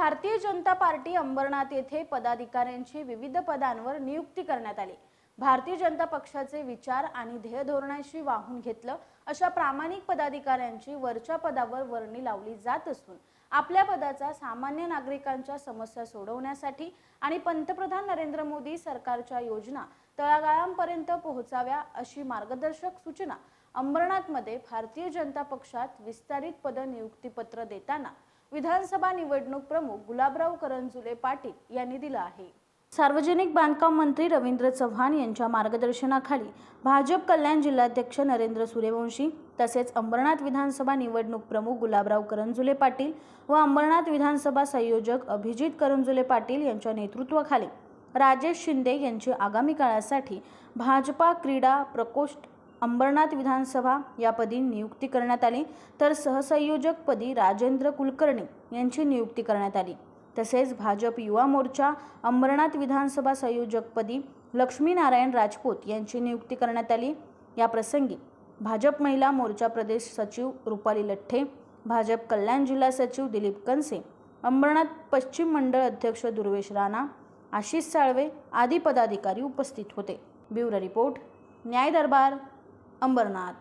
Bharatiya Janata party Ambernath येथे पदाधिकाऱ्यांची विविध पदांवर नियुक्ती करण्यात आली. भारतीय जनता पक्षाचे विचार आणि ध्येय धोरणाशी वाहून घेतलं अशा प्रामाणिक पदाधिकाऱ्यांची वरच्या पदावर वर्णी लावली जात असून आपल्या पदाचा सामान्य नागरिकांच्या समस्या सोडवण्यासाठी आणि पंतप्रधान नरेंद्र मोदी सरकारच्या योजना तळागाळांपर्यंत पोहोचाव्या अशी मार्गदर्शक सूचना अंबरनाथमध्ये भारतीय जनता पक्षात विस्तारित पद नियुक्तीपत्र देताना विधानसभा निवडणूक प्रमुख गुलाबराव करंजुले पाटील यांनी दिलं आहे. सार्वजनिक बांधकाम मंत्री रवींद्र चव्हाण यांच्या मार्गदर्शनाखाली भाजप कल्याण जिल्हाध्यक्ष नरेंद्र सूर्यवंशी तसेच अंबरनाथ विधानसभा निवडणूक प्रमुख गुलाबराव करंजुले पाटील व अंबरनाथ विधानसभा संयोजक अभिजित करंजुले पाटील यांच्या नेतृत्वाखाली राजेश शिंदे यांची आगामी काळासाठी भाजपा क्रीडा प्रकोष्ठ अंबरनाथ विधानसभा यापदी नियुक्ती करण्यात आली. तर सहसंयोजकपदी राजेंद्र कुलकर्णी यांची नियुक्ती करण्यात आली. तसेच भाजप युवा मोर्चा अंबरनाथ विधानसभा संयोजकपदी लक्ष्मीनारायण राजपूत यांची नियुक्ती करण्यात आली. या प्रसंगी भाजप महिला मोर्चा प्रदेश सचिव रुपाली लठ्ठे भाजप कल्याण जिल्हा सचिव दिलीप कनसे अंबरनाथ पश्चिम मंडळ अध्यक्ष दुर्वेश राणा आशिष साळवे आदी पदाधिकारी उपस्थित होते. ब्युरो रिपोर्ट न्याय दरबार. अंबरनाथ.